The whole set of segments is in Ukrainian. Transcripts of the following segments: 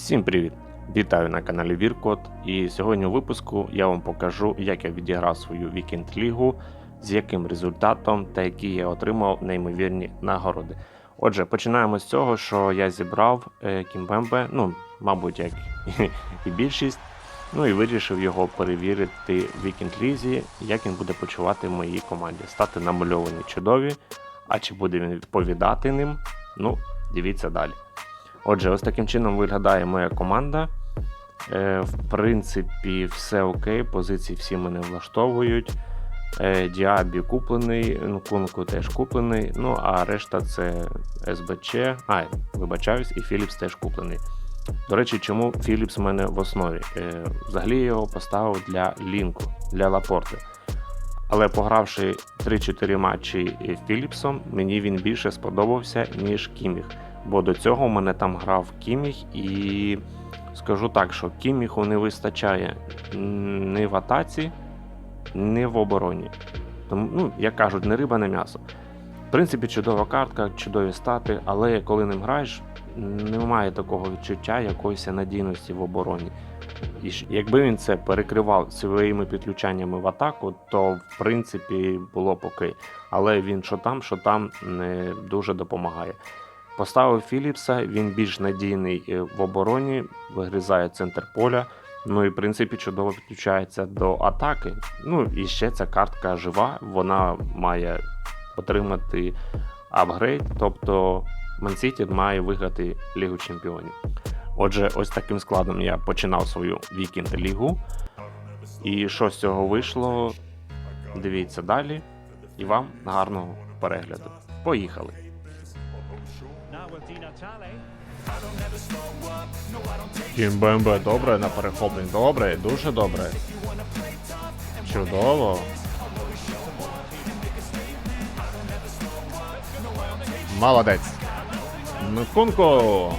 Всім привіт! Вітаю на каналі Віркот. І сьогодні у випуску я вам покажу, як я відіграв свою вікенд лігу, з яким результатом та які я отримав неймовірні нагороди. Отже, починаємо з цього, що я зібрав е, Кімбембе, ну, мабуть, як і більшість. Ну і вирішив його перевірити в вікенд лізі, як він буде почувати в моїй команді. Стати намальовані чудові. А чи буде він відповідати ним? Ну, дивіться далі. Отже, ось таким чином виглядає моя команда. Е, в принципі, все окей, позиції всі мене влаштовують. Е, Діабі куплений, Нкунку теж куплений. Ну, а решта це СБЧ. А, вибачаюсь, і Філіпс теж куплений. До речі, чому Філіпс в мене в основі? Е, взагалі його поставив для лінку, для Лапорти. Але погравши 3-4 матчі Філіпсом, мені він більше сподобався, ніж Кіміх. Бо до цього в мене там грав Кіміх, і скажу так, що Кіміху не вистачає ні в атаці, ні в обороні. Тому, ну, як кажуть, не риба, не м'ясо. В принципі, чудова картка, чудові стати, але коли ним граєш, немає такого відчуття якоїсь надійності в обороні. І якби він це перекривав своїми підключаннями в атаку, то в принципі було б окей. Але він що там, що там не дуже допомагає. Поставив Філіпса, він більш надійний е, в обороні, вигризає центр поля. Ну і в принципі чудово підключається до атаки. Ну і ще ця картка жива, вона має отримати апгрейд, тобто Мансіті має виграти Лігу Чемпіонів. Отже, ось таким складом я починав свою вікенд лігу. І що з цього вийшло? Дивіться далі. І вам гарного перегляду. Поїхали! Кімбембе добре на перехопленні. Добре, дуже добре. Чудово. Молодець. Gotta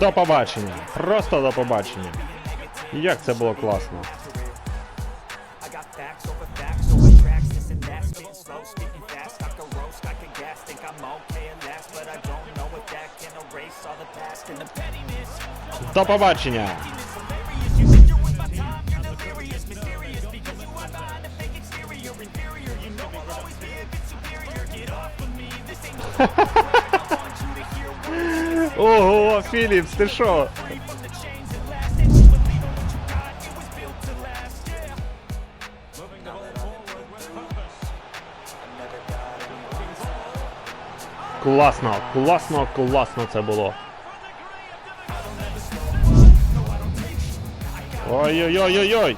До побачення. Просто до побачення. Як це було класно. I got facts over facts over Класно, класно, класно це було. Ой-ой-ой-ой-ой.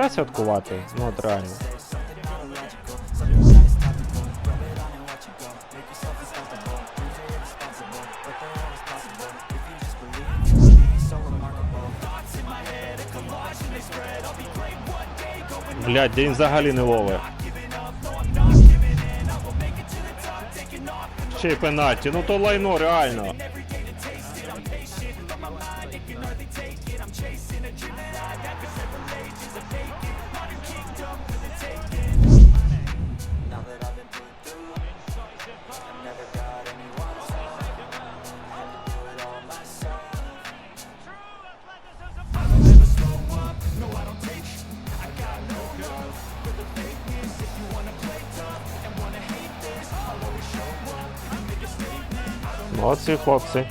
Нахіра святкувати? Ну от реально. Блядь, де взагалі не ловить. Ще й пенальті, ну то лайно реально. Молодці, хлопці.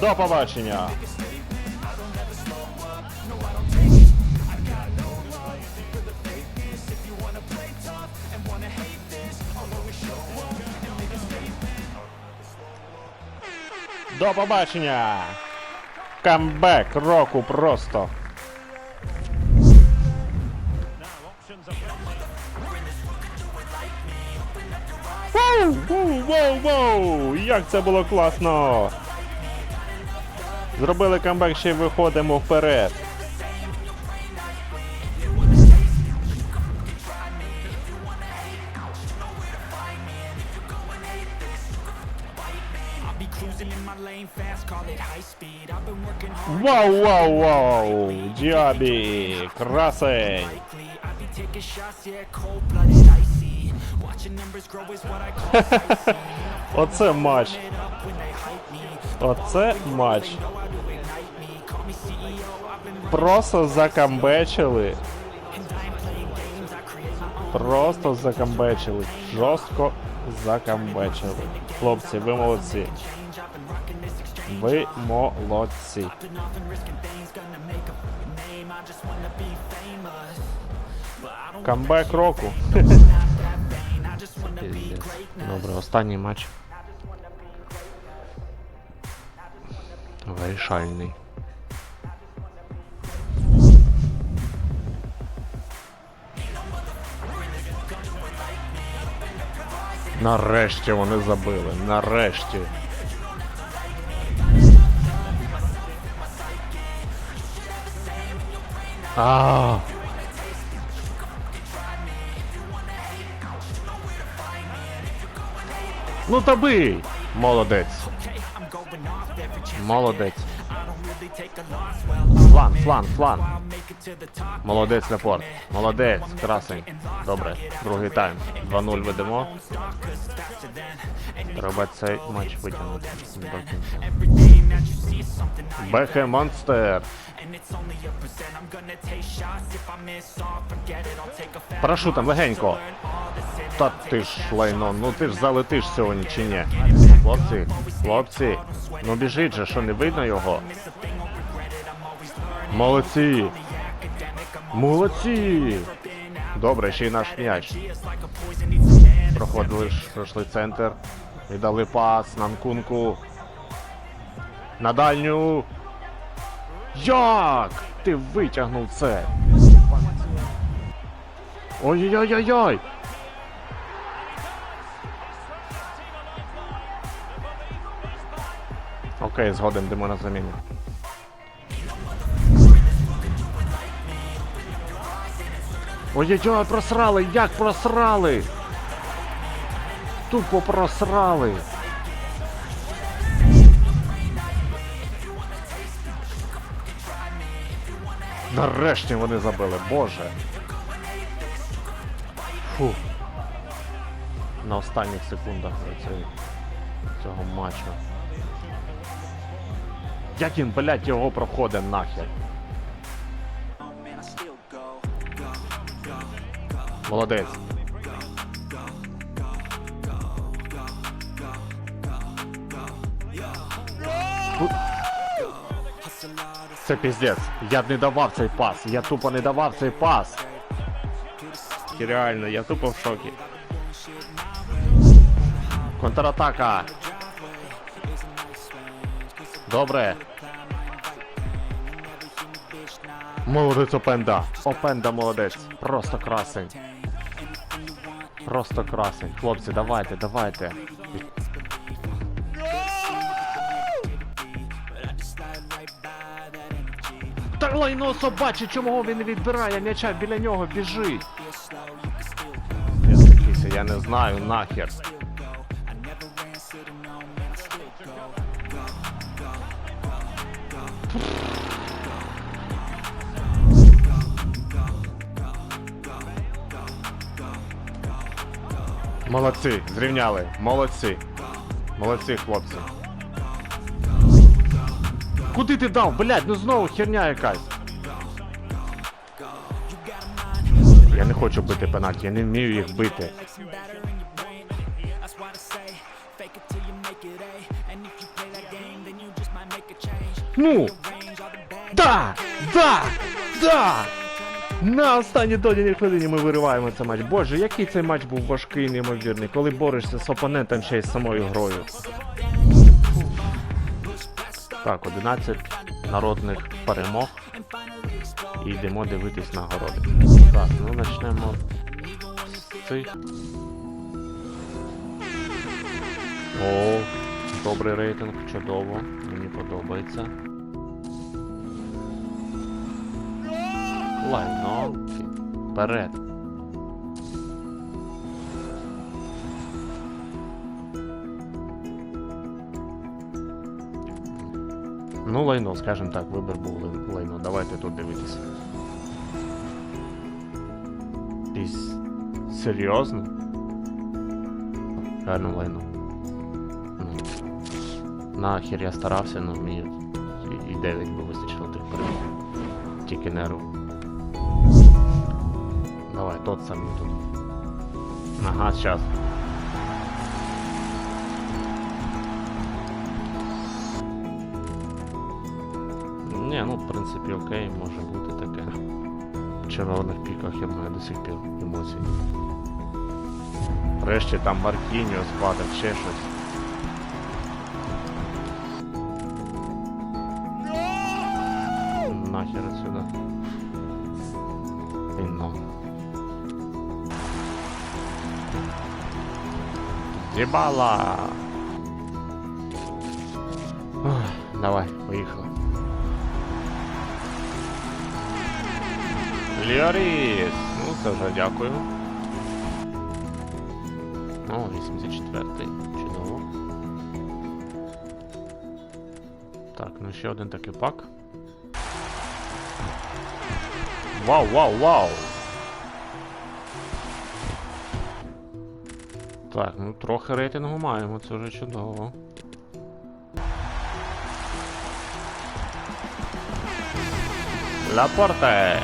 До побачення. До побачення. Камбек року просто. Воу, воу! Як це було класно! Зробили камбек, ще й виходимо вперед. Вау, вау, вау! Діабі! Красень! Оце матч. Оце матч. Просто закамбечили. Просто закамбечили. Жорстко закамбечили. Хлопці, ви молодці. Ви молодці. Been off останній матч. Вирішальний. Нарешті вони забили. Нарешті. А. Ну та бий! Молодець. Молодець. Флан, флан, флан. Молодець Лепорт. Молодець, красень. Добре, другий тайм. 2-0 ведемо. Треба цей матч витягнути. Бехе Монстер. fat Парашутом легенько. Та ти ж лайно, ну ти ж залетиш сьогодні чи ні? Хлопці, хлопці, ну біжить же, що не видно його? Молодці! Молодці! Добре, ще й наш м'яч. Проходили пройшли центр. Віддали пас на Нкунку. На дальню. Як? Ти витягнув це? Ой-ой-ой-ой! Окей, згоден, йдемо на заміну. Ой-ой-ой, просрали! Як просрали? Тупо просрали. Нарешті вони забили, боже. Фу. На останніх секундах цього матчу. Як він, блядь, його проходить нахер? Молодець. Тут- Це піздець. Я б не давав цей пас. Я тупо не давав цей пас. І Реально, я тупо в шокі. Контратака. Добре. Молодець Опенда. Опенда молодець. Просто красень. Просто красень. Хлопці, давайте, давайте. Лайно собаче, чому він не відбирає м'яча біля нього біжить? Я не знаю нахер. Молодці, зрівняли. Молодці. Молодці, хлопці. Куди ти дав, блядь, ну знову херня якась. Я не хочу бити пенальті, я не вмію їх бити. Ну! Да! Да! Да! На останній додіній хвилині ми вириваємо цей матч. Боже, який цей матч був важкий, неймовірний, коли борешся з опонентом ще й з самою грою. Так, 11 народних перемог. І йдемо дивитись нагороди. Так, ну почнемо з цих. О, добрий рейтинг, чудово. Мені подобається. Лайно. Вперед. Ну, лайно, скажімо так, вибір був лайно. Давайте тут дивитися. Ти серйозно? Реально лайно. Ну, нахер я старався, ну мені і- і 9 би вистачило тих перемог. Тільки нерв. Давай, тот самий тут. Ага, сейчас. Ну в принципі окей, може бути таке. В червоних піках я маю до сих пір емоцій. Врешті там Маркіньо спадав, ще щось. Нахер отсюда. І ну. Дібала! Давай, Ліоріс! Ну, це вже дякую. О, 84-й. Чудово. Так, ну ще один такий пак. Вау, вау, вау! Так, ну трохи рейтингу маємо, це вже чудово. Лапорте!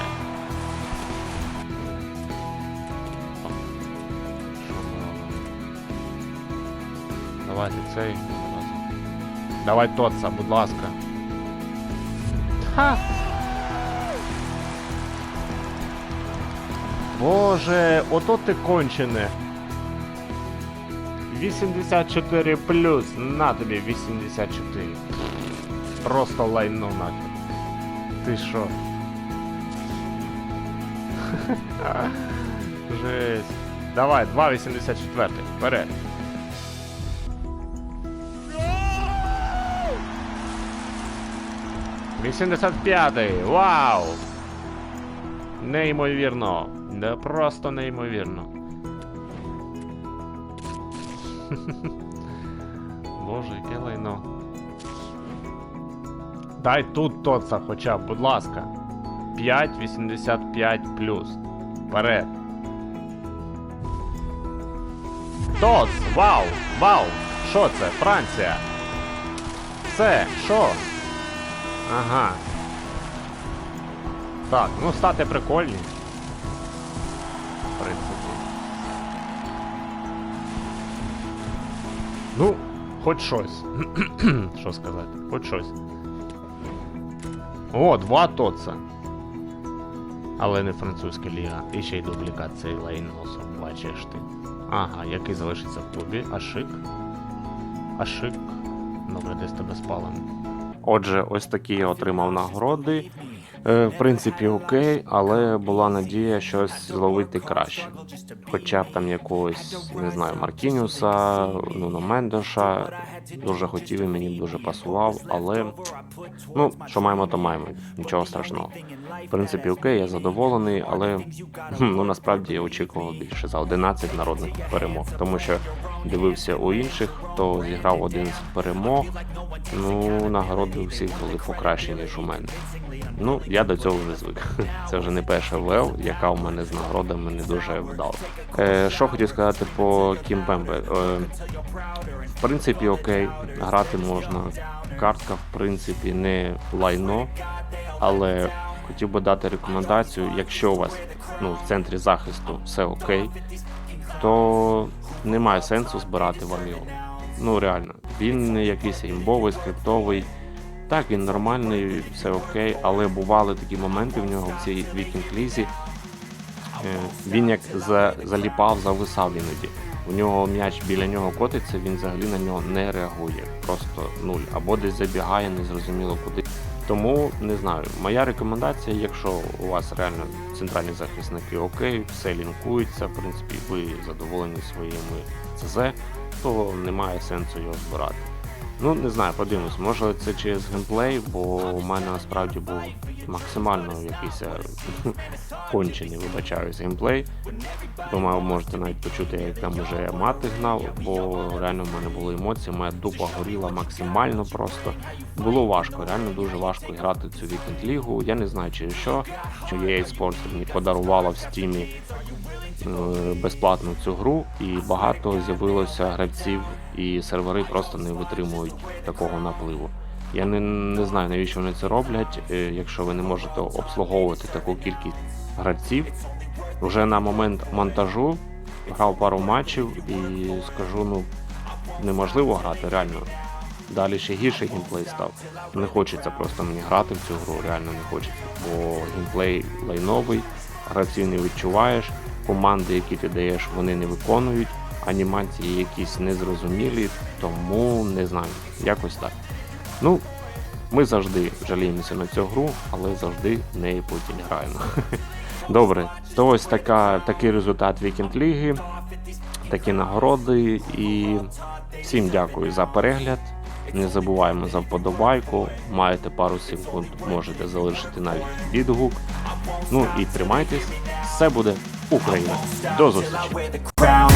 Давайте цей. Давай Тотса, будь ласка. Ха! Боже, ото ти кончене. 84 плюс, на тобі 84. Просто лайно нахер. Ти що? Жесть. Давай, 2,84. Вперед. Вісімдесят п'ятий. Вау! Неймовірно. Не просто неймовірно. Боже, яке лайно. Дай тут тоца хоча б, будь ласка. 5,85 плюс. Вперед. Тоц! Вау! Вау! Що це? Франція? Це, що? Ага. Так, ну стати прикольні. В принципі. Ну, хоч щось. Що сказати? Хоч щось. О, два тоца. Але не французька ліга. І ще й дублікація лайносу, бачиш ти. Ага, який залишиться в клубі. Ашик. Ашик. Добре, десь тебе спалено. Отже, ось такі я отримав нагороди. Е, в принципі, окей, але була надія щось зловити краще. Хоча б там якогось, не знаю, Маркініуса, Нуно Мендеша. Дуже хотів і мені дуже пасував, але ну, що маємо, то маємо. Нічого страшного. В принципі, окей, я задоволений, але ну насправді я очікував більше за 11 народних перемог, тому що дивився у інших, хто зіграв 11 перемог. Ну, нагороди у всіх були покращені, ніж у мене. Ну, я до цього вже звик. Це вже не перша ВЛ, яка у мене з нагородами не дуже вдала. Е, що хотів сказати по Кімпембе. Е, в принципі, окей, грати можна. Картка, в принципі, не лайно, але хотів би дати рекомендацію, якщо у вас ну, в центрі захисту все окей, то немає сенсу збирати вам його. Ну реально, він не якийсь імбовий, скриптовий. Так, він нормальний, все окей, але бували такі моменти в нього в цій вікінг лізі. Е, Він як за, заліпав, зависав іноді. У нього м'яч біля нього котиться, він взагалі на нього не реагує. Просто нуль. Або десь забігає, незрозуміло куди. Тому не знаю. Моя рекомендація, якщо у вас реально центральні захисники окей, все лінкується, в принципі, ви задоволені своїми ЦЗ, то немає сенсу його збирати. Ну, не знаю, подивимось, може це через геймплей, бо у мене насправді був максимально якийсь е, кончений, вибачаюсь, геймплей. Думаю, можете навіть почути, як там уже мати гнав, бо реально в мене були емоції, моя дупа горіла максимально просто. Було важко, реально дуже важко грати цю вікенд лігу. Я не знаю через що, що EA Sports мені подарувала в стімі безплатно цю гру, і багато з'явилося гравців, і сервери просто не витримують такого напливу. Я не, не знаю, навіщо вони це роблять, е, якщо ви не можете обслуговувати таку кількість гравців. Вже на момент монтажу грав пару матчів і скажу, ну неможливо грати, реально. Далі ще гірший геймплей став. Не хочеться просто мені грати в цю гру, реально не хочеться. Бо геймплей лайновий, гравців не відчуваєш, команди, які ти даєш, вони не виконують, анімації якісь незрозумілі, тому не знаю, якось так. Ну, ми завжди жаліємося на цю гру, але завжди в неї потім граємо. Добре, то ось така, такий результат Вікенд Ліги, такі нагороди. І всім дякую за перегляд. Не забуваємо за вподобайку. Маєте пару секунд, можете залишити навіть відгук. Ну і тримайтесь, все буде Ukraina. Do zobaczenia.